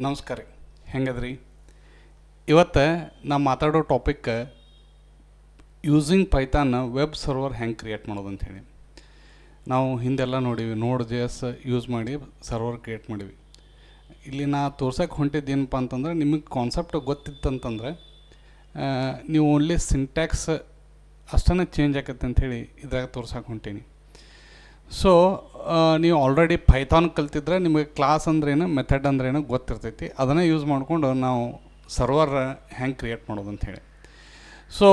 ನಮಸ್ಕಾರ ರೀ. ಹೆಂಗದ್ರಿ? ಇವತ್ತು ನಾ ಮಾತಾಡೋ topic using Python web server ಹೆಂಗೆ ಕ್ರಿಯೇಟ್ ಮಾಡೋದು ಹೇಳಿ. ನಾವು ಹಿಂದೆಲ್ಲ ನೋಡೀವಿ ನೋಡ್ ಜೆ ಎಸ್ ಯೂಸ್ ಮಾಡಿ ಸರ್ವರ್ ಕ್ರಿಯೇಟ್ ಮಾಡೀವಿ. ಇಲ್ಲಿ ನಾ ತೋರ್ಸೋಕೆ ಹೊಂಟಿದ್ದು ಏನಪ್ಪ ಅಂತಂದ್ರೆ, ನಿಮಗೆ ಕಾನ್ಸೆಪ್ಟ್ ಗೊತ್ತಿತ್ತಂತಂದ್ರೆ ನೀವು ಓನ್ಲಿ ಸಿಂಟ್ಯಾಕ್ಸ್ ಅಷ್ಟೇ ಚೇಂಜ್ ಆಕತ್ತೆ ಅಂಥೇಳಿ ಇದ್ರಾಗ ತೋರ್ಸೋಕೆ ಹೊಂಟೀನಿ. ಸೊ ನೀವು ಆಲ್ರೆಡಿ ಪೈಥಾನ್ ಕಲ್ತಿದ್ರೆ ನಿಮಗೆ ಕ್ಲಾಸ್ ಅಂದ್ರೇನು ಮೆಥಡ್ ಅಂದ್ರೇನು ಗೊತ್ತಿರ್ತೈತಿ. ಅದನ್ನೇ ಯೂಸ್ ಮಾಡಿಕೊಂಡು ನಾವು ಸರ್ವರ್ ಹೆಂಗೆ ಕ್ರಿಯೇಟ್ ಮಾಡೋದು ಅಂಥೇಳಿ ಸೊ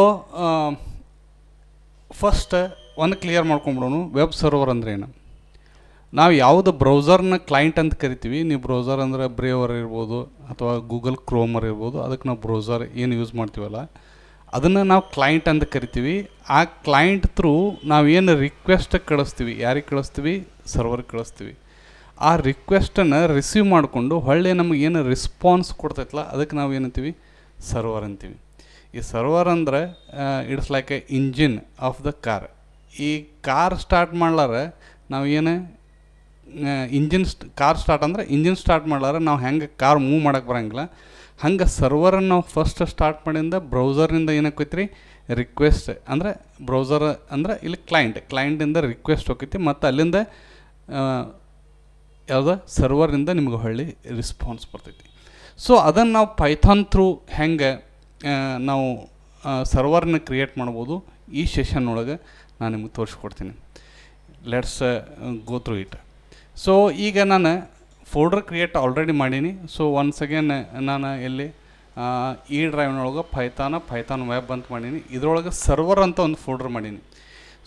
ಫಸ್ಟ್ ಒಂದು ಕ್ಲಿಯರ್ ಮಾಡ್ಕೊಂಬಿಡೋನು ವೆಬ್ ಸರ್ವರ್ ಅಂದ್ರೇನು. ನಾವು ಯಾವುದು ಬ್ರೌಸರ್ನ ಕ್ಲೈಂಟ್ ಅಂತ ಕರಿತೀವಿ, ನೀವು ಬ್ರೌಸರ್ ಅಂದರೆ ಬ್ರೇವರ್ ಇರ್ಬೋದು, ಅಥವಾ ಗೂಗಲ್ ಕ್ರೋಮರ್ ಇರ್ಬೋದು ಅದಕ್ಕೆ ನಾವು ಬ್ರೌಸರ್ ಏನು ಯೂಸ್ ಮಾಡ್ತೀವಲ್ಲ ಅದನ್ನು ನಾವು ಕ್ಲೈಂಟ್ ಅಂತ ಕರಿತೀವಿ. ಆ ಕ್ಲೈಂಟ್ ಥ್ರೂ ಏನು ರಿಕ್ವೆಸ್ಟ್ ಕಳಿಸ್ತೀವಿ, ಯಾರಿಗೆ ಕಳಿಸ್ತೀವಿ? ಸರ್ವರ್ ಕಳಿಸ್ತೀವಿ. ಆ ರಿಕ್ವೆಸ್ಟನ್ನು ರಿಸೀವ್ ಮಾಡಿಕೊಂಡು ಹೊಳ್ಳೆ ನಮಗೆ ಏನು ರಿಸ್ಪಾನ್ಸ್ ಕೊಡ್ತೈತಲ್ಲ ಅದಕ್ಕೆ ನಾವು ಏನಂತೀವಿ ಸರ್ವರ್ ಅಂತೀವಿ. ಈ ಸರ್ವರ್ ಅಂದ್ರೆ it's like a engine of the car ಈ ಕಾರ್ ಸ್ಟಾರ್ಟ್ ಮಾಡ್ಲಾರ, ನಾವು ಏನು ಇಂಜಿನ್ ಕಾರ್ ಸ್ಟಾರ್ಟ್ ಅಂದ್ರೆ ಇಂಜಿನ್ ಸ್ಟಾರ್ಟ್ ಮಾಡ್ಲಾರ, ನಾವು ಹೆಂಗೆ ಕಾರ್ ಮೂವ್ ಮಾಡೋಕ್ಕೆ ಬರೋಂಗಿಲ್ಲ. ಹಂಗೆ ಸರ್ವರನ್ನು ನಾವು ಫಸ್ಟ್ ಸ್ಟಾರ್ಟ್ ಮಾಡಿಂದ ಬ್ರೌಸರ್ನಿಂದ ಏನಾಕೈತಿ ರೀ ರಿಕ್ವೆಸ್ಟ್ ಅಂದರೆ ಬ್ರೌಸರ್ ಅಂದ್ರೆ ಇಲ್ಲಿ ಕ್ಲೈಂಟ್ ಕ್ಲೈಂಟಿಂದ ರಿಕ್ವೆಸ್ಟ್ ಹೋಗೈತಿ ಮತ್ತು ಅಲ್ಲಿಂದ ಯಾವುದೋ? ಸರ್ವರಿಂದ ನಿಮ್ಗೆ ಹೊಳ್ಳಿ ರಿಸ್ಪಾನ್ಸ್ ಬರ್ತೈತಿ. ಸೊ ಅದನ್ನು ನಾವು ಪೈಥಾನ್ ಥ್ರೂ ಹೆಂಗೆ ನಾವು ಸರ್ವರ್ನ ಕ್ರಿಯೇಟ್ ಮಾಡ್ಬೋದು ಈ ಸೆಷನ್ ಒಳಗೆ ನಾನು ನಿಮ್ಗೆ ತೋರಿಸ್ಕೊಡ್ತೀನಿ let's go through it so ಈಗ ನಾನು ಫೋಲ್ಡರ್ ಕ್ರಿಯೇಟ್ ಆಲ್ರೆಡಿ ಮಾಡೀನಿ. ಸೊ ಒನ್ಸ್ ಅಗೇನ್ ನಾನು ಇಲ್ಲಿ ಈ ಡ್ರೈವ್ನೊಳಗೆ ಪೈಥಾನ ಪೈಥಾನ್ ವೆಬ್ ಅಂತ ಮಾಡೀನಿ. ಇದರೊಳಗೆ ಸರ್ವರ್ ಅಂತ ಒಂದು ಫೋಲ್ಡರ್ ಮಾಡೀನಿ.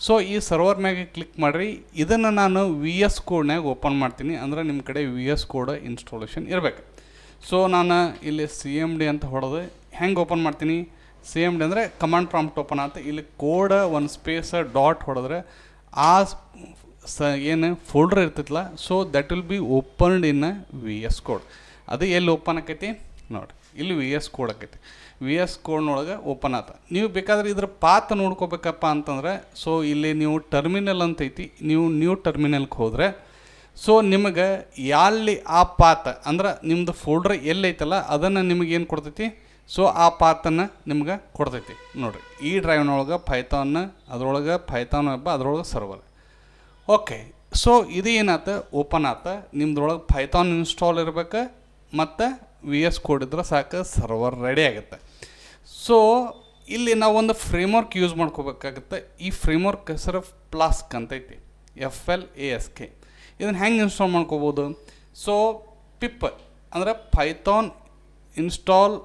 ಸೊ ಈ ಸರ್ವರ್ ಮ್ಯಾಗೆ ಕ್ಲಿಕ್ ಮಾಡಿರಿ. ಇದನ್ನು ನಾನು ವಿ ಎಸ್ ಕೋಡ್ನಾಗ ಓಪನ್ ಮಾಡ್ತೀನಿ. ಅಂದರೆ ನಿಮ್ಮ ಕಡೆ ವಿ ಎಸ್ ಕೋಡ್ ಇನ್ಸ್ಟಾಲೇಷನ್ ಇರಬೇಕು. ಸೊ ನಾನು ಇಲ್ಲಿ ಸಿ ಎಂ ಡಿ ಅಂತ ಹೊಡೆದು ಹೆಂಗೆ ಓಪನ್ ಮಾಡ್ತೀನಿ? ಸಿ ಎಂ ಡಿ ಅಂದರೆ ಕಮಾಂಡ್ ಪ್ರಾಂಪ್ಟ್ ಓಪನ್ ಆಗುತ್ತೆ ಇಲ್ಲಿ ಕೋಡ ಒಂದು ಸ್ಪೇಸ್ ಡಾಟ್ ಹೊಡೆದ್ರೆ ಆ ಸ ಏನು ಫೋಲ್ಡರ್ ಇರ್ತೈತಲ್ಲ so that will be opened in V S code ಅದು ಎಲ್ಲಿ ಓಪನ್ ಆಕೈತಿ? ನೋಡಿ, ಇಲ್ಲಿ ವಿ ಎಸ್ ಕೋಡ್ ಆಕೈತಿ. ವಿ ಎಸ್ ಕೋಡ್ನೊಳಗೆ ಓಪನ್ ಆತ. ನೀವು ಬೇಕಾದ್ರೆ ಇದ್ರ ಪಾತ್ ನೋಡ್ಕೋಬೇಕಪ್ಪ ಅಂತಂದ್ರೆ ಸೊ ಇಲ್ಲಿ ನೀವು ಟರ್ಮಿನಲ್ ಅಂತ ಐತಿ, ನೀವು ನ್ಯೂ ಟರ್ಮಿನಲ್ಗೆ ಹೋದರೆ ಸೊ ನಿಮಗೆ ಎಲ್ಲಿ ಆ ಪಾತ್ ಅಂದ್ರೆ ನಿಮ್ಮದು ಫೋಲ್ಡರ್ ಎಲ್ಲೈತಲ್ಲ ಅದನ್ನು ನಿಮಗೆ ಏನು ಕೊಡ್ತೈತಿ? ಸೊ ಆ ಪಾತನ್ನು ನಿಮ್ಗೆ ಕೊಡ್ತೈತಿ. ನೋಡಿರಿ, ಈ ಡ್ರೈವ್ನೊಳಗೆ ಪೈಥಾನ್ ಅದರೊಳಗೆ ಪೈಥಾನ್ ಹಬ್ಬ ಅದರೊಳಗೆ ಸರ್ವರ್ ಓಕೆ ಸೊ ಇದು ಏನಾತ ಓಪನ್ ಆತ ನಿಮ್ದ್ರೊಳಗೆ ಪೈಥಾನ್ ಇನ್ಸ್ಟಾಲ್ ಇರ್ಬೇಕು, ಮತ್ತು ವಿ ಎಸ್ ಕೋಡ್ ಇದ್ರೆ ಸಾಕು ಸರ್ವರ್ ರೆಡಿ ಆಗುತ್ತೆ. ಸೊ ಇಲ್ಲಿ ನಾವು ಒಂದು ಫ್ರೇಮ್ವರ್ಕ್ ಯೂಸ್ ಮಾಡ್ಕೋಬೇಕಾಗುತ್ತೆ. ಈ ಫ್ರೇಮ್ವರ್ಕ್ ಹೆಸರು ಪ್ಲಾಸ್ಕ್ ಅಂತೈತಿ F L A S K ಇದನ್ನು ಹೆಂಗೆ ಇನ್ಸ್ಟಾಲ್ ಮಾಡ್ಕೋಬೋದು? ಸೊ ಪಿಪ್ ಅಂದರೆ ಪೈಥಾನ್ ಇನ್ಸ್ಟಾಲ್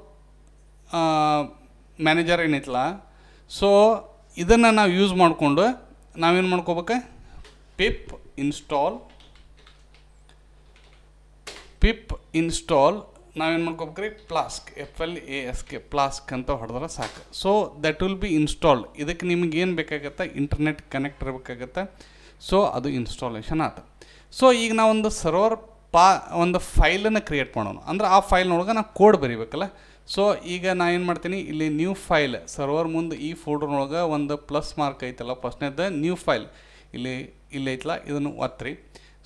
ಮ್ಯಾನೇಜರ್ ಏನಿತ್ತಲ್ಲ ಸೊ ಇದನ್ನು ನಾವು ಯೂಸ್ ಮಾಡಿಕೊಂಡು ನಾವೇನು ಮಾಡ್ಕೋಬೇಕು? ಪಿಪ್ ಇನ್ಸ್ಟಾಲ್ ಪಿಪ್ ಇನ್ಸ್ಟಾಲ್ ನಾವೇನು ಮಾಡ್ಕೋಬೇಕ್ರಿ? Flask F L A S K Flask ಅಂತ ಹೊಡೆದ್ರೆ ಸಾಕು. So that will be installed ಇದಕ್ಕೆ ನಿಮ್ಗೆ ಏನು ಬೇಕಾಗತ್ತೆ? ಇಂಟರ್ನೆಟ್ ಕನೆಕ್ಟ್ ಇರಬೇಕಾಗತ್ತೆ. ಸೊ ಅದು ಇನ್ಸ್ಟಾಲೇಷನ್ ಆತ. ಸೊ ಈಗ ನಾವೊಂದು ಸರ್ವರ್ ಪಾ, ಒಂದು ಫೈಲನ್ನು ಕ್ರಿಯೇಟ್ ಮಾಡೋಣ. ಅಂದ್ರೆ ಆ ಫೈಲ್ನೊಳಗೆ ನಾವು ಕೋಡ್ ಬರೀಬೇಕಲ್ಲ. ಸೊ ಈಗ ನಾ ಏನು ಮಾಡ್ತೀನಿ? ಇಲ್ಲಿ ನ್ಯೂ ಫೈಲ್ ಸರ್ವರ್ ಮುಂದೆ ಈ ಫೋಲ್ಡರ್ನೊಳಗೆ ಒಂದು ಪ್ಲಸ್ ಮಾರ್ಕ್ ಐತಲ್ಲ ಫಸ್ಟ್ನೇದ ನ್ಯೂ ಫೈಲ್ ಇಲ್ಲಿ ಇಲ್ಲಿ ಐತಲ್ಲ ಇದನ್ನು ಒತ್ತಿರಿ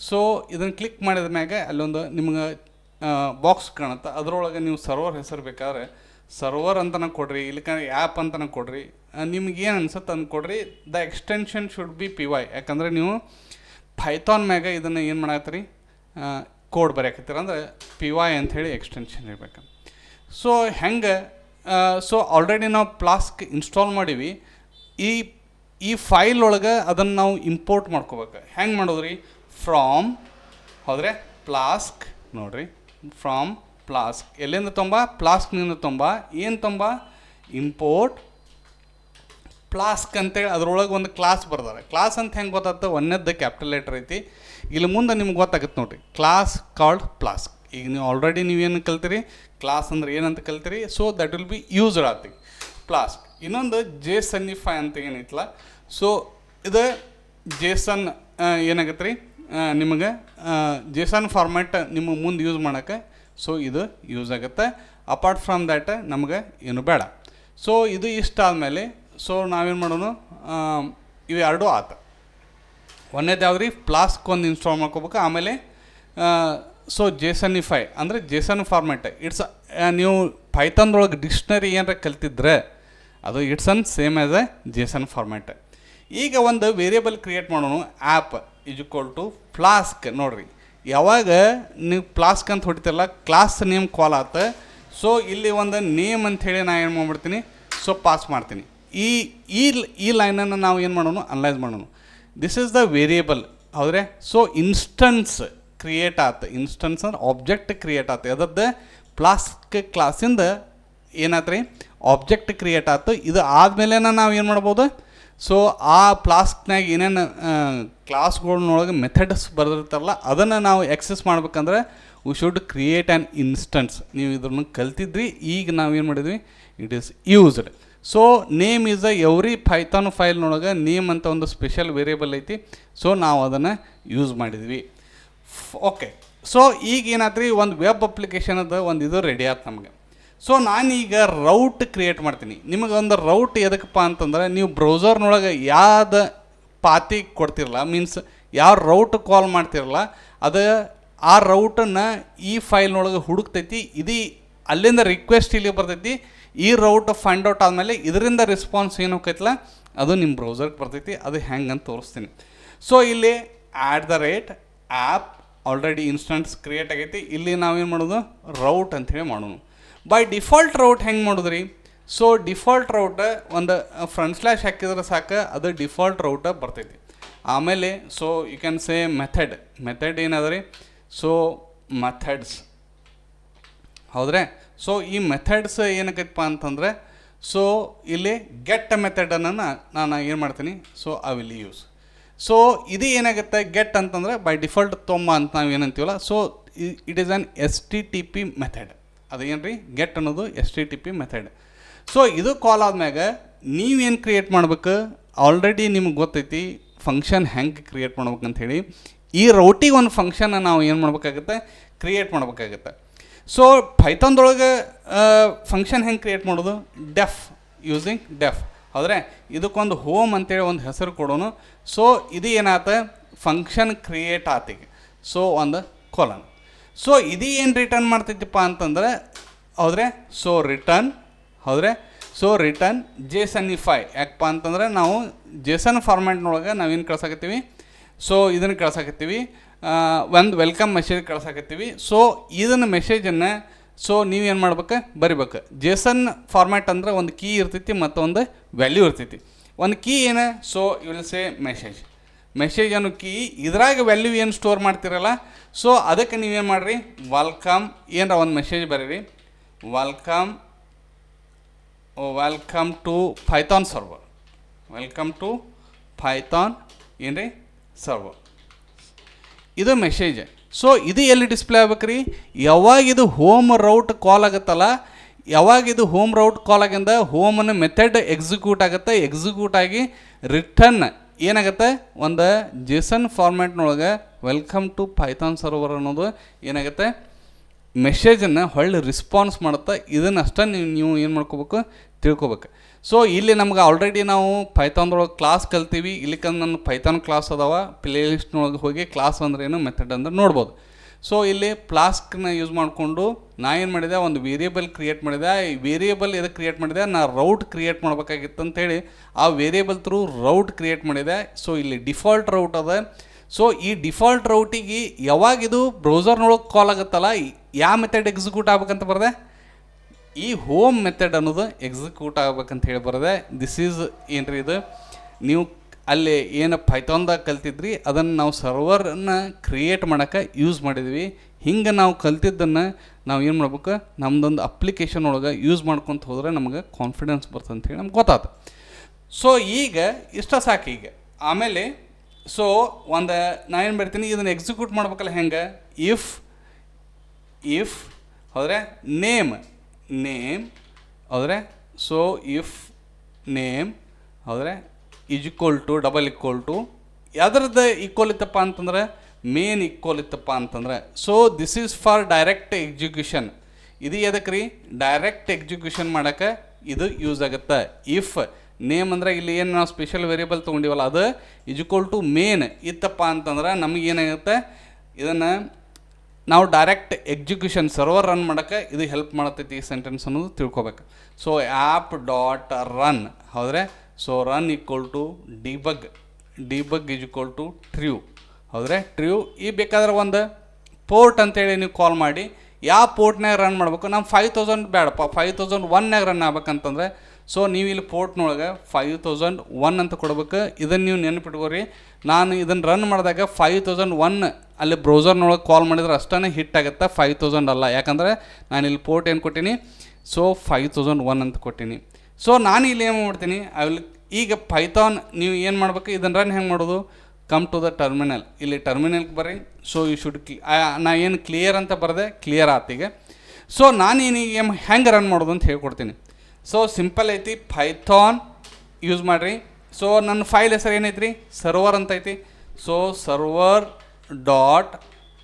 ಸೊ ಇದನ್ನು ಕ್ಲಿಕ್ ಮಾಡಿದ ಮ್ಯಾಗೆ ಅಲ್ಲೊಂದು ನಿಮ್ಗೆ ಬಾಕ್ಸ್ ಕಾಣುತ್ತೆ? ಅದರೊಳಗೆ ನೀವು ಸರ್ವರ್ ಹೆಸರು ಬೇಕಾದ್ರೆ ಸರ್ವರ್ ಅಂತನ ಕೊಡ್ರಿ ಇಲ್ಲಿಕ ಆ್ಯಪ್ ಅಂತನ ಕೊಡ್ರಿ. ನಿಮ್ಗೆ ಏನು ಅನ್ಸುತ್ತೆ ಅಂತ ಕೊಡ್ರಿ. The extension should be P Y ಯಾಕಂದರೆ ನೀವು ಪೈಥಾನ್ ಮ್ಯಾಗ ಇದನ್ನು ಏನು ಮಾಡತ್ತೀರಿ ಕೋಡ್ ಬರೆಯಕತ್ತೀರ. ಅಂದರೆ ಪಿ ವೈ ಅಂಥೇಳಿ ಎಕ್ಸ್ಟೆನ್ಷನ್ ಇರಬೇಕು. ಸೊ ಹೆಂಗೆ? ಸೊ ಆಲ್ರೆಡಿ ನಾವು ಪ್ಲಾಸ್ಕ್ ಇನ್ಸ್ಟಾಲ್ ಮಾಡೀವಿ. ಈ ಈ ಫೈಲ್ ಒಳಗೆ ಅದನ್ನು ನಾವು ಇಂಪೋರ್ಟ್ ಮಾಡ್ಕೋಬೇಕು. ಹೆಂಗೆ ಮಾಡೋದ್ರಿ? ಫ್ರಾಮ್ ಹೋದರೆ? ಪ್ಲಾಸ್ಕ್ ನೋಡ್ರಿ. ಫ್ರಾಮ್ ಪ್ಲಾಸ್ಕ್ ಎಲ್ಲಿಂದ ತೊಂಬ? ಪ್ಲಾಸ್ಕ್ನಿಂದ ತೊಂಬ. ಏನು ತೊಂಬ? ಇಂಪೋರ್ಟ್ ಪ್ಲಾಸ್ಕ್ ಅಂತೇಳಿ ಅದರೊಳಗೆ ಒಂದು ಕ್ಲಾಸ್ ಬರ್ದಾರೆ. ಕ್ಲಾಸ್ ಅಂತ ಹೆಂಗೆ ಗೊತ್ತಾಗ್ತದೆ? ಒಂದನೇದ್ದು ಕ್ಯಾಪಿಟಲ್ ಲೆಟರ್ ಐತಿ. ಇಲ್ಲಿ ಮುಂದೆ ನಿಮ್ಗೆ ಗೊತ್ತಾಗುತ್ತೆ ನೋಡ್ರಿ. ಕ್ಲಾಸ್ ಕಾಲ್ಡ್ ಪ್ಲಾಸ್ಕ್ ಈಗ ನೀವು ಆಲ್ರೆಡಿ ನೀವೇನು ಕಲ್ತೀರಿ? ಕ್ಲಾಸ್ ಅಂದ್ರೆ ಏನಂತ ಕಲ್ತೀರಿ? So that will be used ಆತಿ. ಪ್ಲಾಸ್ಕ್ ಇನ್ನೊಂದು ಜೆ ಸನ್ನಿಫೈ ಅಂತ ಏನೈತಲ್ಲ? ಸೊ ಇದು ಜೇಸನ್ ಏನಾಗತ್ತೆ ರೀ ನಿಮಗೆ ಜೇಸನ್ ಫಾರ್ಮ್ಯಾಟ್ ನಿಮ್ಮ ಮುಂದೆ ಯೂಸ್ ಮಾಡೋಕ್ಕೆ ಸೊ ಇದು ಯೂಸ್ ಆಗುತ್ತೆ. ಅಪಾರ್ಟ್ ಫ್ರಮ್ ದ್ಯಾಟ್ ನಮಗೆ ಏನು ಬೇಡ. ಸೊ ಇದು ಇಷ್ಟ ಆದಮೇಲೆ ಸೊ ನಾವೇನು ಮಾಡೋಣ ಇವೆರಡೂ ಆತ. ಒಂದೇದು ಯಾವ್ದು ರೀ ಫ್ಲಾಸ್ಕ್ ಒಂದು ಇನ್ಸ್ಟಾಲ್ ಮಾಡ್ಕೋಬೇಕು. ಆಮೇಲೆ ಸೊ ಜೇಸನಿಫೈ ಅಂದರೆ ಜೇಸನ್ ಫಾರ್ಮ್ಯಾಟ್ ಇಟ್ಸ್ ನೀವು ಪೈಥಾನ್ದೊಳಗೆ ಡಿಕ್ಷ್ನರಿ ಏನಾರ ಕಲ್ತಿದ್ರೆ, ಅದು it's an same as a JSON format ಈಗ ಒಂದು ವೇರಿಯೇಬಲ್ ಕ್ರಿಯೇಟ್ ಮಾಡೋಣ. App is equal to Flask ನೋಡ್ರಿ. ಯಾವಾಗ ನೀವು ಫ್ಲಾಸ್ಕ್ ಅಂತ ಹೊಡಿತಿರಲ್ಲ ಕ್ಲಾಸ್ ನೇಮ್ ಕಾಲ್ ಆತ. ಸೊ ಇಲ್ಲಿ ಒಂದು ನೇಮ್ ಅಂಥೇಳಿ ನಾ ಏನು ಮಾಡ್ಬಿಡ್ತೀನಿ? ಸೊ ಪಾಸ್ ಮಾಡ್ತೀನಿ. ಈ ಈ ಈ ಲೈನನ್ನು ನಾವು ಏನು ಮಾಡೋಣ? ಅನಲೈಸ್ ಮಾಡೋಣ. ದಿಸ್ ಈಸ್ ದ ವೇರಿಯೇಬಲ್ ಹೌದ್ರೆ? ಸೊ ಇನ್ಸ್ಟನ್ಸ್ ಕ್ರಿಯೇಟ್ ಆತ. ಇನ್ಸ್ಟನ್ಸ್ ಅಂದ್ರೆ ಆಬ್ಜೆಕ್ಟ್ ಕ್ರಿಯೇಟ್ ಆತ. ಅದದ್ದು ಪ್ಲಾಸ್ಕ್ ಕ್ಲಾಸಿಂದ ಏನಾಯ್ತು ರೀ ಆಬ್ಜೆಕ್ಟ್ ಕ್ರಿಯೇಟ್ ಆಯ್ತು ಇದು ಆದಮೇಲೆ ನಾವು ಏನು ಮಾಡ್ಬೋದು? ಸೊ ಆ ಫ್ಲಾಸ್ಕ್ನಾಗ ಏನೇನು ಕ್ಲಾಸ್ಗಳನ್ನೊಳಗೆ ಮೆಥಡ್ಸ್ ಬರೆದಿರ್ತಾರಲ್ಲ, ಅದನ್ನು ನಾವು ಎಕ್ಸಸ್ ಮಾಡ್ಬೇಕಂದ್ರೆ we should create an instance ನೀವು ಇದನ್ನು ಕಲ್ತಿದ್ರಿ, ಈಗ ನಾವು ಏನು ಮಾಡಿದ್ವಿ? It is used so name is a every Python ಫೈಲ್ನೊಳಗೆ name ಅಂತ ಒಂದು ಸ್ಪೆಷಲ್ ವೇರಿಯೇಬಲ್ ಐತಿ. ಸೊ ನಾವು ಅದನ್ನು ಯೂಸ್ ಮಾಡಿದ್ವಿ. ಓಕೆ ಸೊ ಈಗ ಏನಾದ್ರಿ? ಒಂದು ವೆಬ್ ಅಪ್ಲಿಕೇಶನ್ ಅದು ಒಂದು ಇದು ರೆಡಿ ಆಯ್ತು ನಮಗೆ. ಸೊ ನಾನೀಗ ರೌಟ್ ಕ್ರಿಯೇಟ್ ಮಾಡ್ತೀನಿ. ನಿಮಗೆ ಒಂದು ರೌಟ್ ಎದಕ್ಕಪ್ಪ ಅಂತಂದ್ರೆ, ನೀವು ಬ್ರೌಸರ್ನೊಳಗೆ ಯಾವ ಪಾತಿ ಕೊಡ್ತಿರಲ್ಲ ಮೀನ್ಸ್ ಯಾವ ರೌಟ್ ಕಾಲ್ ಮಾಡ್ತಿರಲ್ಲ, ಅದು ಆ ರೌಟನ್ನು ಈ ಫೈಲ್ನೊಳಗೆ ಹುಡುಕ್ತೈತಿ ಇದು ಅಲ್ಲಿಂದ ರಿಕ್ವೆಸ್ಟ್ ಇಲ್ಲಿ ಬರ್ತೈತಿ, ಈ ರೌಟ್ ಫೈಂಡ್ ಔಟ್ ಆದಮೇಲೆ ಇದರಿಂದ ರೆಸ್ಪಾನ್ಸ್ ಏನು ಹೋಗ್ತೈತಲ್ಲ, ಅದು ನಿಮ್ಮ ಬ್ರೌಸರ್ಗೆ ಬರ್ತೈತಿ, ಅದು ಹೆಂಗೆ ಅಂತ ತೋರಿಸ್ತೀನಿ. ಸೊ ಇಲ್ಲಿ at the rate app already instance create ಆಗೈತಿ, ಇಲ್ಲಿ ನಾವೇನು ಮಾಡೋದು? ರೌಟ್ ಅಂಥೇಳಿ ಮಾಡೋಣ. ಬೈ ಡಿಫಾಲ್ಟ್ ರೌಟ್ ಹೆಂಗೆ ಮಾಡೋದ್ರಿ? ಸೊ ಡಿಫಾಲ್ಟ್ ರೌಟ ಒಂದು ಫ್ರಂಟ್ ಸ್ಲ್ಯಾಶ್ ಹಾಕಿದ್ರೆ ಸಾಕು, ಅದು ಡಿಫಾಲ್ಟ್ ರೌಟ ಬರ್ತೈತಿ. ಆಮೇಲೆ so you can say method method ಏನದ ರೀ ಸೊ ಮೆಥಡ್ಸ್ ಹೌದ್ರೆ? ಸೊ ಈ ಮೆಥಡ್ಸ್ ಏನಕ್ಕೆಪ್ಪ ಅಂತಂದರೆ ಸೊ ಇಲ್ಲಿ ಗೆಟ್ ಮೆಥಡನ್ನು ನಾನು ಏನು ಮಾಡ್ತೀನಿ? So I will use so ಇದು ಏನಾಗುತ್ತೆ? ಗೆಟ್ ಅಂತಂದರೆ ಬೈ ಡಿಫಾಲ್ಟ್ ತೊಂಬ ಅಂತ ನಾವು ಏನಂತೀವಲ್ಲ so it is a H T T P method ಅದು ಏನು ರೀ ಗೆಟ್ ಅನ್ನೋದು H T T P method so ಇದು ಕಾಲ್ ಆದ್ಮ್ಯಾಗ ನೀವೇನು ಕ್ರಿಯೇಟ್ ಮಾಡ್ಬೇಕು? ಆಲ್ರೆಡಿ ನಿಮ್ಗೆ ಗೊತ್ತೈತಿ ಫಂಕ್ಷನ್ ಹೆಂಗೆ ಕ್ರಿಯೇಟ್ ಮಾಡ್ಬೇಕಂತ ಹೇಳಿ ಈ ರೌಟಿಗೆ ಒಂದು ಫಂಕ್ಷನ್ನ ನಾವು ಏನು ಮಾಡ್ಬೇಕಾಗುತ್ತೆ? ಕ್ರಿಯೇಟ್ ಮಾಡ್ಬೇಕಾಗತ್ತೆ. ಸೊ ಪೈಥಾನ್ದೊಳಗೆ ಫಂಕ್ಷನ್ ಹೆಂಗೆ ಕ್ರಿಯೇಟ್ ಮಾಡೋದು? ಡೆಫ್ ಯೂಸಿಂಗ್ ಡೆಫ್ ಹೌದ್ರೆ ಇದಕ್ಕೊಂದು ಹೋಮ್ ಅಂತೇಳಿ ಒಂದು ಹೆಸರು ಕೊಡೋನು. ಸೊ ಇದು ಏನಾತ? ಫಂಕ್ಷನ್ ಕ್ರಿಯೇಟ್ ಆತಿಗೆ. ಸೊ ಒಂದು ಕೊಲನ್ ಸೊ ಇದು ಏನು ರಿಟರ್ನ್ ಮಾಡ್ತೈತಿಪ್ಪ ಅಂತಂದ್ರೆ, ಹೌದ್ರೆ? ಸೊ ರಿಟರ್ನ್ ಹೌದ್ರೆ? ಸೊ ರಿಟರ್ನ್ ಜೇಸನಿಫೈ ಯಾಕಪ್ಪ ಅಂತಂದ್ರೆ, ನಾವು ಜೇಸನ್ ಫಾರ್ಮ್ಯಾಟ್ನೊಳಗೆ ನಾವೇನು ಕಳ್ಸಕತ್ತೀವಿ? ಸೊ ಇದನ್ನು ಕಳ್ಸಕತ್ತೀವಿ. ಒಂದು ವೆಲ್ಕಮ್ ಮೆಸೇಜ್ ಕಳ್ಸಕತ್ತೀವಿ. ಸೊ ಇದನ್ನು ಮೆಸೇಜನ್ನು ಸೊ ನೀವೇನು ಮಾಡ್ಬೇಕು? ಬರಿಬೇಕು. ಜೇಸನ್ ಫಾರ್ಮ್ಯಾಟ್ ಅಂದ್ರೆ ಒಂದು ಕೀ ಇರ್ತೈತಿ ಮತ್ತು ಒಂದು ವ್ಯಾಲ್ಯೂ ಇರ್ತೈತಿ. ಒಂದು ಕೀ ಏನು? So you will say message message ಅನ್ನು ಕೀ ಇದ್ರಾಗ ವ್ಯಾಲ್ಯೂ ಏನು ಸ್ಟೋರ್ ಮಾಡ್ತಿರಲ್ಲ ಸೊ ಅದಕ್ಕೆ ನೀವೇನು ಮಾಡಿರಿ? ವೆಲ್ಕಮ್ ಏನರ ಒಂದು ಮೆಸೇಜ್ ಬರೀರಿ. Welcome welcome to Python server welcome to Python ಏನು ರೀ ಸರ್ವರ್ ಇದು ಮೆಸೇಜ್ ಸೊ ಇದು ಎಲ್ಲಿ ಡಿಸ್ಪ್ಲೇ ಆಗ್ಬೇಕ್ರಿ? ಯಾವಾಗ ಇದು ಹೋಮ್ ರೌಟ್ ಕಾಲ್ ಆಗುತ್ತಲ್ಲ, ಯಾವಾಗ ಇದು ಹೋಮ್ ರೌಟ್ ಕಾಲ್ ಆಗಿಂದ ಹೋಮನ್ನು ಮೆಥಡ್ ಎಕ್ಸಿಕ್ಯೂಟ್ ಆಗುತ್ತೆ ಎಕ್ಸಿಕ್ಯೂಟ್ ಆಗಿ ರಿಟರ್ನ್ ಏನಾಗುತ್ತೆ? ಒಂದು ಜೇಸನ್ ಫಾರ್ಮ್ಯಾಟ್ನೊಳಗೆ ವೆಲ್ಕಮ್ ಟು ಪೈಥಾನ್ ಸರ್ವರ್ ಅನ್ನೋದು ಏನಾಗುತ್ತೆ? ಮೆಸೇಜನ್ನು ಹೊಳ್ಳಿ ರಿಸ್ಪಾನ್ಸ್ ಮಾಡುತ್ತಾ. ಇದನ್ನು ಅಷ್ಟೇ ನೀವು ನೀವು ಏನು ಮಾಡ್ಕೋಬೇಕು? ತಿಳ್ಕೊಬೇಕು. ಸೊ ಇಲ್ಲಿ ನಮ್ಗೆ ಆಲ್ರೆಡಿ ನಾವು ಪೈಥಾನ್ದೊಳಗೆ ಕ್ಲಾಸ್ ಕಲ್ತೀವಿ. ಇಲ್ಲಿಕಂದ್ರೆ ಕಂದು ನನ್ನ ಪೈಥಾನ್ ಕ್ಲಾಸ್ ಅದಾವ. ಪ್ಲೇ ಲಿಸ್ಟ್ನೊಳಗೆ ಹೋಗಿ ಕ್ಲಾಸ್ ಅಂದ್ರೆ ಏನು? ಮೆಥಡ್ ಅಂದ್ರೆ ನೋಡ್ಬೋದು. ಸೊ ಇಲ್ಲಿ ಪ್ಲಾಸ್ಕ್ನ ಯೂಸ್ ಮಾಡಿಕೊಂಡು ನಾ ಏನು ಮಾಡಿದೆ? ಒಂದು ವೇರಿಯೇಬಲ್ ಕ್ರಿಯೇಟ್ ಮಾಡಿದೆ. ಈ ವೇರಿಯೇಬಲ್ ಇದು ಕ್ರಿಯೇಟ್ ಮಾಡಿದೆ? ನಾ ರೌಟ್ ಕ್ರಿಯೇಟ್ ಮಾಡಬೇಕಾಗಿತ್ತು ಅಂತೇಳಿ ಆ ವೇರಿಯೇಬಲ್ ಥ್ರೂ ರೌಟ್ ಕ್ರಿಯೇಟ್ ಮಾಡಿದೆ. ಸೊ ಇಲ್ಲಿ ಡಿಫಾಲ್ಟ್ ರೌಟ್ ಅದ. ಸೊ ಈ ಡಿಫಾಲ್ಟ್ ರೌಟಿಗೆ ಯಾವಾಗ ಇದು ಬ್ರೌಸರ್ನೊಳಗೆ ಕಾಲ್ ಆಗುತ್ತಲ್ಲ? ಯಾವ ಮೆಥಡ್ ಎಕ್ಸಿಕ್ಯೂಟ್ ಆಗ್ಬೇಕಂತ ಬರದೆ? ಈ ಹೋಮ್ ಮೆಥಡ್ ಅನ್ನೋದು ಎಕ್ಸಿಕ್ಯೂಟ್ ಆಗ್ಬೇಕಂತ ಹೇಳಿ ಬರದೆ. ದಿಸ್ ಈಸ್ ಏನ್ರಿ ಇದು? ನೀವು ಅಲ್ಲಿ ಏನು ಪೈಥಾನ್ದಾಗ ಕಲ್ತಿದ್ರಿ, ಅದನ್ನು ನಾವು ಸರ್ವರನ್ನು ಕ್ರಿಯೇಟ್ ಮಾಡೋಕ್ಕೆ ಯೂಸ್ ಮಾಡಿದ್ವಿ. ಹಿಂಗೆ ನಾವು ಕಲ್ತಿದ್ದನ್ನು ನಾವು ಏನು ಮಾಡ್ಬೇಕು ನಮ್ಮದೊಂದು ಅಪ್ಲಿಕೇಶನ್ ಒಳಗೆ ಯೂಸ್ ಮಾಡ್ಕೊತ ಹೋದ್ರೆ ನಮಗೆ ಕಾನ್ಫಿಡೆನ್ಸ್ ಬರ್ತಂತೇಳಿ ಅಂತ ಹೇಳಿ ನಮ್ಗೆ ಗೊತ್ತಾಯ್ತು ಸೊ ಈಗ ಇಷ್ಟ ಸಾಕು ಈಗ. ಆಮೇಲೆ ಸೊ ಒಂದು ನಾ ಏನು ಬರ್ತೀನಿ ಇದನ್ನು ಎಕ್ಸಿಕ್ಯೂಟ್ ಮಾಡ್ಬೇಕಲ್ಲ ಹೆಂಗೆ? ಇಫ್ ಇಫ್ ಹೌದ್ರೆ ನೇಮ್ ನೇಮ್ ಹೌದ್ರೆ ಸೊ ಇಫ್ ನೇಮ್ ಹೌದ್ರೆ is equal to double equal to ಯಾವ್ದ್ರದ್ದು equal ಇತ್ತಪ್ಪ ಅಂತಂದರೆ ಮೇನ್ ಈಕ್ವಲ್ ಇತ್ತಪ್ಪ ಅಂತಂದರೆ. So this is for direct execution ಇದು ಎದಕ್ಕೆ ರೀ ಡೈರೆಕ್ಟ್ ಎಕ್ಸಿಕ್ಯೂಷನ್ ಮಾಡೋಕ್ಕೆ ಇದು ಯೂಸ್ ಆಗುತ್ತೆ. ಇಫ್ ನೇಮ್ ಅಂದರೆ ಇಲ್ಲಿ ಏನು ನಾವು ಸ್ಪೆಷಲ್ ವೇರಿಯಬಲ್ ತೊಗೊಂಡಿವಲ್ಲ, ಅದು ಈಸ್ ಈಕ್ವಲ್ ಟು ಮೇನ್ ಇತ್ತಪ್ಪ ಅಂತಂದ್ರೆ ನಮ್ಗೆ ಏನಾಗುತ್ತೆ? ಇದನ್ನು ನಾವು ಡೈರೆಕ್ಟ್ ಎಕ್ಸಿಕ್ಯೂಷನ್ ಸರ್ವರ್ ರನ್ ಮಾಡೋಕ್ಕೆ ಇದು ಹೆಲ್ಪ್ ಮಾಡತೈತಿ ಈ ಸೆಂಟೆನ್ಸ್ ಅನ್ನೋದು ತಿಳ್ಕೊಬೇಕು. ಸೊ ಆ್ಯಪ್ ಡಾಟ್ ರನ್ ಹೌದ್ರೆ? So run equal to debug debug is equal to true ಹೌದ್ರೆ? ಟ್ರ್ಯೂ ಈ ಬೇಕಾದ್ರೆ ಒಂದು ಪೋರ್ಟ್ ಅಂತೇಳಿ ನೀವು ಕಾಲ್ ಮಾಡಿ. ಯಾವ ಪೋರ್ಟ್ನಾಗ ರನ್ ಮಾಡಬೇಕು? ನಮ್ಮ ಫೈವ್ ತೌಸಂಡ್ ಬೇಡಪ್ಪ. ಫೈವ್ ತೌಸಂಡ್ ಒನ್ನಾಗ ರನ್ ಆಗ್ಬೇಕಂತಂದ್ರೆ ಸೊ ನೀವು ಇಲ್ಲಿ ಪೋರ್ಟ್ನೊಳಗೆ ಫೈವ್ ತೌಸಂಡ್ ಒನ್ ಅಂತ ಕೊಡ್ಬೇಕು. ಇದನ್ನು ನೀವು ನೆನಪಿಟ್ಕೋರಿ. ನಾನು ಇದನ್ನು ರನ್ ಮಾಡಿದಾಗ ಫೈವ್ ತೌಸಂಡ್ ಒನ್ ಅಲ್ಲಿ ಬ್ರೌಸರ್ನೊಳಗೆ ಕಾಲ್ ಮಾಡಿದ್ರೆ ಅಷ್ಟೇ ಹಿಟ್ ಆಗುತ್ತೆ. ಫೈವ್ ತೌಸಂಡ್ ಅಲ್ಲ. ಯಾಕಂದರೆ ನಾನು ಇಲ್ಲಿ ಪೋರ್ಟ್ ಏನು ಕೊಟ್ಟೀನಿ? ಸೊ ಫೈವ್ ತೌಸಂಡ್ ಒನ್ ಅಂತ ಕೊಟ್ಟೀನಿ. ಸೊ ನಾನು ಇಲ್ಲಿ ಏನು ಮಾಡ್ತೀನಿ? ಐ ವಿಲ್ ಈಗ ಪೈಥಾನ್ ನೀವು ಏನು ಮಾಡ್ಬೇಕು? ಇದನ್ನು ರನ್ ಹೆಂಗೆ ಮಾಡೋದು? ಕಮ್ ಟು ದ ಟರ್ಮಿನಲ್ ಇಲ್ಲಿ ಟರ್ಮಿನಲ್ಗೆ ಬರ್ರಿ. ಸೊ ಯು ಶುಡ್ ಕ್ಲಿ ನಾ ಏನು ಕ್ಲಿಯರ್ ಅಂತ ಬರದೆ ಕ್ಲಿಯರ್ ಆತಿಗೆ ಸೊ ನಾನು ಏನೀಗ ಹೆಂಗೆ ರನ್ ಮಾಡೋದು ಅಂತ ಹೇಳ್ಕೊಡ್ತೀನಿ. ಸೊ ಸಿಂಪಲ್ ಐತಿ. ಪೈಥಾನ್ ಯೂಸ್ ಮಾಡಿರಿ. ಸೊ ನನ್ನ ಫೈಲ್ ಹೆಸರು ಏನೈತ್ರಿ? ಸರ್ವರ್ ಅಂತ ಐತಿ. So server dot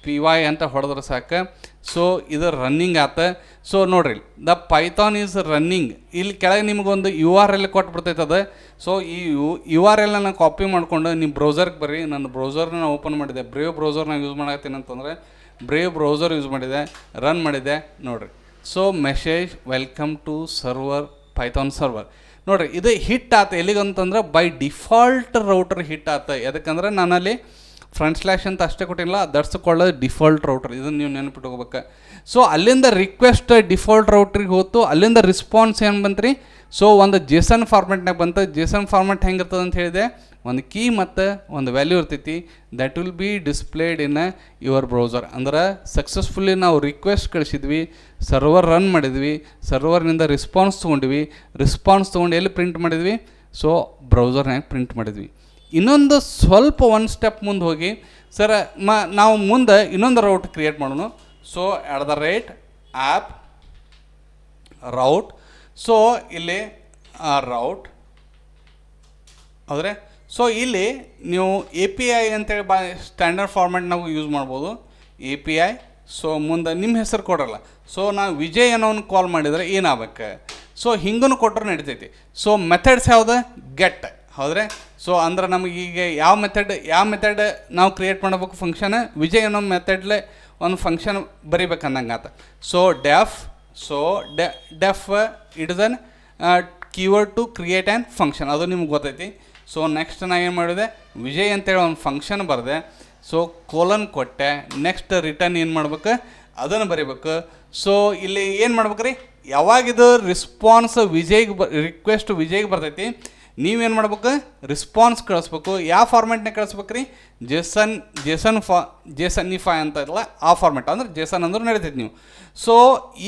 P Y ಅಂತ ಹೊಡೆದ್ರೆ ಸಾಕು. ಸೊ ಇದು ರನ್ನಿಂಗ್ ಆತ. ಸೊ ನೋಡ್ರಿ ದ ಪೈಥಾನ್ ಈಸ್ ರನ್ನಿಂಗ್ ಇಲ್ಲಿ ಕೆಳಗೆ ನಿಮಗೊಂದು ಯು ಆರ್ ಎಲ್ ಕೊಟ್ಬಿಡ್ತೈತೆ ಅದು. ಸೊ ಈ ಯು ಯು ಆರ್ ಎಲ್ ನಾನು ಕಾಪಿ ಮಾಡ್ಕೊಂಡು ನಿಮ್ಮ ಬ್ರೌಸರ್ಗೆ ಬರ್ರಿ. ನನ್ನ ಬ್ರೌಸರ್ನ ಓಪನ್ ಮಾಡಿದೆ. ಬ್ರೇವ್ ಬ್ರೌಸರ್ನ ಯೂಸ್ ಮಾಡತ್ತೀನಿ ಅಂತಂದರೆ ಬ್ರೇವ್ ಬ್ರೌಸರ್ ಯೂಸ್ ಮಾಡಿದೆ ರನ್ ಮಾಡಿದೆ, ನೋಡ್ರಿ. So message welcome to server Python server ನೋಡ್ರಿ, ಇದು ಹಿಟ್ ಆತ. ಎಲ್ಲಿಗಂತಂದ್ರೆ ಬೈ ಡಿಫಾಲ್ಟ್ ರೌಟರ್ ಹಿಟ್ ಆತ. ಯಾಕಂದ್ರೆ ನಾನಲ್ಲಿ ಫ್ರಂಟ್ ಸ್ಲ್ಯಾಶ್ ಅಂತ ಅಷ್ಟೇ ಕೊಟ್ಟಿಲ್ಲ ದರ್ಸ್ಕೊಳ್ಳೋದು ಡಿಫಾಲ್ಟ್ ರೌಟರ್ ಇದನ್ನು ನೀವು ನೆನಪಿಟ್ಕೋಬೇಕು ಸೊ ಅಲ್ಲಿಂದ ರಿಕ್ವೆಸ್ಟ್ ಡಿಫಾಲ್ಟ್ ರೌಟ್ರಿಗೆ ಹೋತು, ಅಲ್ಲಿಂದ ರಿಸ್ಪಾನ್ಸ್ ಏನು ಬಂತ್ರಿ? ಸೊ ಒಂದು ಜೇಸನ್ ಫಾರ್ಮೆಟ್ನಾಗ ಬಂತು. ಜೇಸನ್ ಫಾರ್ಮೆಟ್ ಹೆಂಗಿರ್ತದೆ ಅಂತ ಹೇಳಿದೆ. ಒಂದು ಕೀ ಮತ್ತು ಒಂದು ವ್ಯಾಲ್ಯೂ ಇರ್ತೈತಿ. That will be displayed in your browser ಅಂದ್ರೆ ಸಕ್ಸಸ್ಫುಲ್ಲಿ ನಾವು ರಿಕ್ವೆಸ್ಟ್ ಕಳಿಸಿದ್ವಿ ಸರ್ವರ್ ರನ್ ಮಾಡಿದ್ವಿ ಸರ್ವರ್ನಿಂದ ರೆಸ್ಪಾನ್ಸ್ ತೊಗೊಂಡ್ವಿ ರೆಸ್ಪಾನ್ಸ್ ತೊಗೊಂಡು ಎಲ್ಲಿ ಪ್ರಿಂಟ್ ಮಾಡಿದ್ವಿ? ಸೊ ಬ್ರೌಸರ್ನಾಗ ಪ್ರಿಂಟ್ ಮಾಡಿದ್ವಿ. ಇನ್ನೊಂದು ಸ್ವಲ್ಪ ಒನ್ ಸ್ಟೆಪ್ ಮುಂದೆ ಹೋಗಿ, ಸರ್, ಮ, ನಾವು ಮುಂದೆ ಇನ್ನೊಂದು ರೌಟ್ ಕ್ರಿಯೇಟ್ ಮಾಡೋಣ. So at the rate app route so ಇಲ್ಲಿ ರೌಟ್ ಹೌದ್ರೆ? ಸೊ ಇಲ್ಲಿ ನೀವು ಎ ಪಿ ಐ ಅಂತೇಳಿ ಬಾ ಸ್ಟ್ಯಾಂಡರ್ಡ್ ಫಾರ್ಮೆಟ್ ನಾವು ಯೂಸ್ ಮಾಡ್ಬೋದು. ಎ ಪಿ ಐ ಸೊ ಮುಂದೆ ನಿಮ್ಮ ಹೆಸರು ಕೊಡಲ್ಲ. ಸೊ ನಾವು ವಿಜಯ್ ಅನ್ನೋನು ಕಾಲ್ ಮಾಡಿದರೆ ಏನಾಗಬೇಕು ಸೊ ಹಿಂಗೂ ಕೊಟ್ಟರು ನಡಿತೈತಿ. ಸೊ ಮೆಥಡ್ಸ್ ಯಾವುದು? ಗೆಟ್ ಹೌದ್ರೆ? ಸೊ ಅಂದ್ರೆ ನಮಗೆ ಈಗ ಯಾವ ಮೆಥಡ್ ಯಾವ ಮೆಥಡ್ ನಾವು ಕ್ರಿಯೇಟ್ ಮಾಡಬೇಕು ಫಂಕ್ಷನ್ ವಿಜಯ್ ಅನ್ನೋ ಮೆಥಡ್ಲೆ ಒಂದು ಫಂಕ್ಷನ್ ಬರಿಬೇಕು ಅನ್ನಂಗೆ ಆತ so def so day def an keyword to create an function ಅದು ನಿಮ್ಗೆ ಗೊತ್ತೈತಿ. ಸೊ ನೆಕ್ಸ್ಟ್ ನಾ ಏನು ಮಾಡಿದೆ? ವಿಜಯ್ ಅಂತೇಳಿ ಒಂದು ಫಂಕ್ಷನ್ ಬರೆದೆ. ಸೊ ಕೋಲನ್ ಕೊಟ್ಟೆ ನೆಕ್ಸ್ಟ್ ರಿಟರ್ನ್ ಏನು ಮಾಡ್ಬೇಕು? ಅದನ್ನು ಬರಿಬೇಕು. ಸೊ ಇಲ್ಲಿ ಏನು ಮಾಡ್ಬೇಕು ರೀ ಯಾವಾಗಿದು ರಿಸ್ಪಾನ್ಸ್ ವಿಜಯ್ಗೆ ಬ ರಿಕ್ವೆಸ್ಟ್ ವಿಜಯ್ಗೆ ಬರ್ತೈತಿ ನೀವೇನು ಮಾಡ್ಬೇಕು? ರಿಸ್ಪಾನ್ಸ್ ಕಳಿಸ್ಬೇಕು. ಯಾವ ಫಾರ್ಮೆಟ್ನಾಗ ಕಳಿಸ್ಬೇಕು ರೀ ಜೇಸನ್ ಜೇಸನ್ ಫಾ ಜೇಸನ್ನಿಫೈ ಅಂತ ಇಲ್ಲ ಆ ಫಾರ್ಮೆಟ್ ಅಂದ್ರೆ ಜೇಸನ್ ಅಂದ್ರೆ ನಡೀತೈತೆ ನೀವು. ಸೊ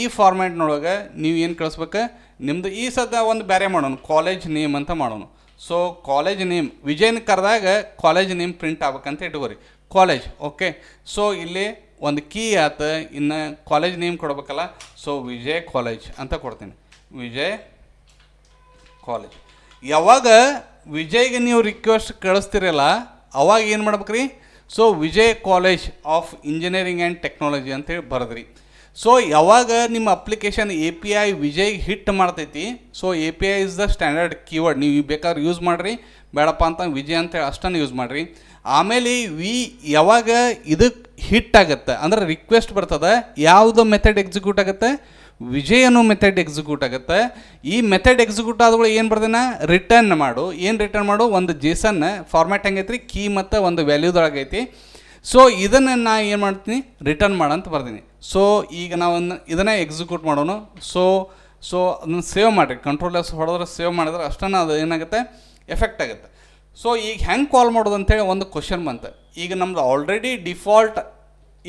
ಈ ಫಾರ್ಮೆಟ್ನೊಳಗೆ ನೀವು ಏನು ಕಳಿಸ್ಬೇಕು? ನಿಮ್ಮದು ಈ ಸದ್ಯ ಒಂದು ಬೇರೆ ಮಾಡೋಣ ಕಾಲೇಜ್ ನೇಮ್ ಅಂತ ಮಾಡೋಣ ಸೊ ಕಾಲೇಜ್ ನೇಮ್ ವಿಜಯನ್ ಕರೆದಾಗ ಕಾಲೇಜ್ ನೇಮ್ ಪ್ರಿಂಟ್ ಆಗ್ಬೇಕಂತ ಇಟ್ಕೋರಿ. ಕಾಲೇಜ್ ಓಕೆ ಸೊ ಇಲ್ಲಿ ಒಂದು ಕೀ ಆತ, ಇನ್ನು ಕಾಲೇಜ್ ನೇಮ್ ಕೊಡ್ಬೇಕಲ್ಲ. ಸೊ ವಿಜಯ್ ಕಾಲೇಜ್ ಅಂತ ಕೊಡ್ತೀನಿ. ವಿಜಯ್ ಕಾಲೇಜ್ ಯಾವಾಗ ವಿಜಯ್ಗೆ ನೀವು ರಿಕ್ವೆಸ್ಟ್ ಕಳಿಸ್ತಿರಲ್ಲ, ಅವಾಗ ಏನು ಮಾಡ್ಬೇಕು ರೀ so Vijay college of engineering and technology ಅಂತೇಳಿ ಬರೆದ್ರಿ. ಸೊ ಯಾವಾಗ ನಿಮ್ಮ application A P I Vijay hit ಮಾಡ್ತೈತಿ? So A P I is the standard keyword ನೀವು ಬೇಕಾದ್ರೆ ಯೂಸ್ ಮಾಡಿರಿ. ಬೇಡಪ್ಪ ಅಂತ ವಿಜಯ್ ಅಂತೇಳಿ ಅಷ್ಟನ್ನು ಯೂಸ್ ಮಾಡಿರಿ. ಆಮೇಲೆ ವಿ ಯಾವಾಗ ಇದಕ್ಕೆ ಹಿಟ್ ಆಗುತ್ತೆ? ಅಂದ್ರೆ ರಿಕ್ವೆಸ್ಟ್ ಬರ್ತದೆ, ಯಾವುದು ಮೆಥಡ್ ಎಕ್ಸಿಕ್ಯೂಟ್ ಆಗುತ್ತೆ? ವಿಜಯ್ ಮೆಥಡ್ ಎಕ್ಸಿಕ್ಯೂಟ್ ಆಗುತ್ತೆ. ಈ ಮೆಥಡ್ ಎಕ್ಸಿಕ್ಯೂಟ್ ಆದಗಳು ಏನು ಬರ್ದೇನ? ರಿಟರ್ನ್ ಮಾಡು. ಏನು ರಿಟರ್ನ್ ಮಾಡು? ಒಂದು ಜೇಸನ್ ಫಾರ್ಮ್ಯಾಟ್ ಹೆಂಗೈತ್ರಿ ಕೀ ಮತ್ತು ಒಂದು ವ್ಯಾಲ್ಯೂದೊಳಗೈತಿ ಸೊ ಇದನ್ನು ನಾ ಏನು ಮಾಡ್ತೀನಿ? ರಿಟರ್ನ್ ಮಾಡಂತ ಬರ್ತೀನಿ ಸೊ ಈಗ ನಾವೊಂದು ಇದನ್ನೇ ಎಕ್ಸಿಕ್ಯೂಟ್ ಮಾಡೋಣ ಸೊ ಸೊ ಅದನ್ನು ಸೇವ್ ಮಾಡಿರಿ. ಕಂಟ್ರೋಲ್ ಎಸ್ ಹೊಡೆದ್ರೆ ಸೇವ್ ಮಾಡಿದ್ರೆ ಅಷ್ಟನ್ನು ಅದು ಏನಾಗುತ್ತೆ? ಎಫೆಕ್ಟ್ ಆಗುತ್ತೆ. ಸೊ ಈಗ ಹೆಂಗೆ ಕಾಲ್ ಮಾಡೋದು ಅಂತೇಳಿ ಒಂದು ಕ್ವಶನ್ ಬಂತು. ಈಗ ನಮ್ದು ಆಲ್ರೆಡಿ ಡಿಫಾಲ್ಟ್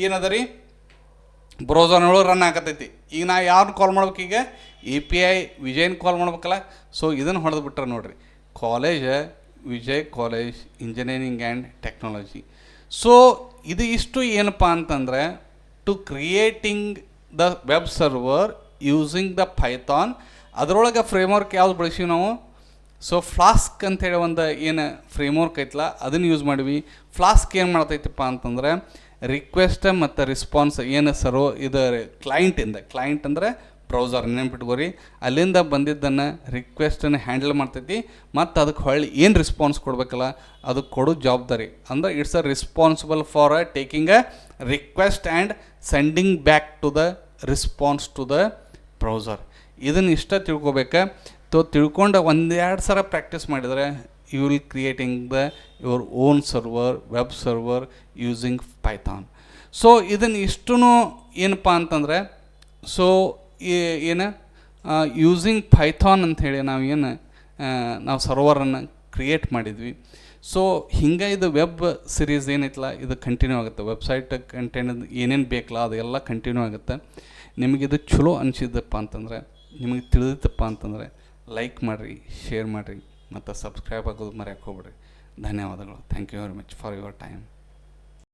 ಏನದ ರೀ? ಬ್ರೌಸರ್ನೊಳಗೆ ರನ್ ಆಗತೈತಿ. ಈಗ ನಾ ಯಾರನ್ನ ಕಾಲ್ ಮಾಡ್ಬೇಕು ಈಗ? ಎ ಪಿ ಐ ವಿಜಯನ್ ಕಾಲ್ ಮಾಡ್ಬೇಕಲ್ಲ? ಸೊ ಇದನ್ನು ಹೊಡೆದು ಬಿಟ್ರೆ ನೋಡ್ರಿ. College Vijay college engineering and technology so ಇದು ಇಷ್ಟು ಏನಪ್ಪ ಅಂತಂದರೆ to creating the web server using the Python ಅದರೊಳಗೆ ಫ್ರೇಮ್ವರ್ಕ್ ಯಾವ್ದು ಬಳಸೀವಿ ನಾವು? ಸೊ ಫ್ಲಾಸ್ಕ್ ಅಂತೇಳಿ ಒಂದು ಏನು ಫ್ರೇಮ್ವರ್ಕ್ ಐತಲ್ಲ ಅದನ್ನು ಯೂಸ್ ಮಾಡಿವಿ. ಫ್ಲಾಸ್ಕ್ ಏನು ಮಾಡ್ತೈತಪ್ಪ ಅಂತಂದ್ರೆ ರಿಕ್ವೆಸ್ಟ್ ಮತ್ತು ರಿಸ್ಪಾನ್ಸ್ ಏನು ಸರ್, ಇದು ಕ್ಲೈಂಟಿಂದ ಕ್ಲೈಂಟ್ ಅಂದರೆ ಬ್ರೌಸರ್ ನೆನ್ಪಿಟ್ಕೋರಿ ಅಲ್ಲಿಂದ ಬಂದಿದ್ದನ್ನು ರಿಕ್ವೆಸ್ಟನ್ನು ಹ್ಯಾಂಡಲ್ ಮಾಡ್ತೈತಿ. ಮತ್ತು ಅದಕ್ಕೆ ಹೊಳ್ಳಿ ಏನು ರಿಸ್ಪಾನ್ಸ್ ಕೊಡಬೇಕಲ್ಲ ಅದು ಕೊಡೋ ಜವಾಬ್ದಾರಿ. ಅಂದ್ರೆ it's a responsible for taking a request and sending back to the response to the browser ಇದನ್ನು ಇಷ್ಟ ತಿಳ್ಕೊಬೇಕು. ತೋ ತಿಳ್ಕೊಂಡು ಒಂದೆರಡು ಸಲ ಪ್ರಾಕ್ಟೀಸ್ ಮಾಡಿದರೆ you will creating the your own server web server using python. So ಇದನ್ನು ಇಷ್ಟು ಏನಪ್ಪ ಅಂತಂದರೆ ಸೊ ಏನು ಯೂಸಿಂಗ್ ಪೈಥಾನ್ ಅಂತ ಹೇಳಿ ನಾವು ಏನು ನಾವು ಸರ್ವರನ್ನು ಕ್ರಿಯೇಟ್ ಮಾಡಿದ್ವಿ. ಸೊ ಹಿಂಗೆ ಇದು ವೆಬ್ ಸಿರೀಸ್ ಏನೈತಲ್ಲ ಇದು ಕಂಟಿನ್ಯೂ ಆಗುತ್ತೆ. ವೆಬ್ಸೈಟ್ ಕಂಟೆಂಟ್ ಏನೇನು ಬೇಕಲ್ಲ ಅದೆಲ್ಲ ಕಂಟಿನ್ಯೂ ಆಗುತ್ತೆ. ನಿಮಗಿದು ಚಲೋ ಅನಿಸಿದ್ದಪ್ಪ ಅಂತಂದರೆ, ನಿಮಗೆ ತಿಳಿದಿತ್ತಪ್ಪ ಅಂತಂದರೆ ಲೈಕ್ ಮಾಡಿರಿ ಶೇರ್ ಮಾಡಿರಿ. ಮತ್ತು ಸಬ್ಸ್ಕ್ರೈಬ್ ಆಗೋದು ಮರೆಯಕ್ಕೆ ಹೋಗ್ಬೇಡ್ರಿ. ಧನ್ಯವಾದಗಳು. Thank you very much for your time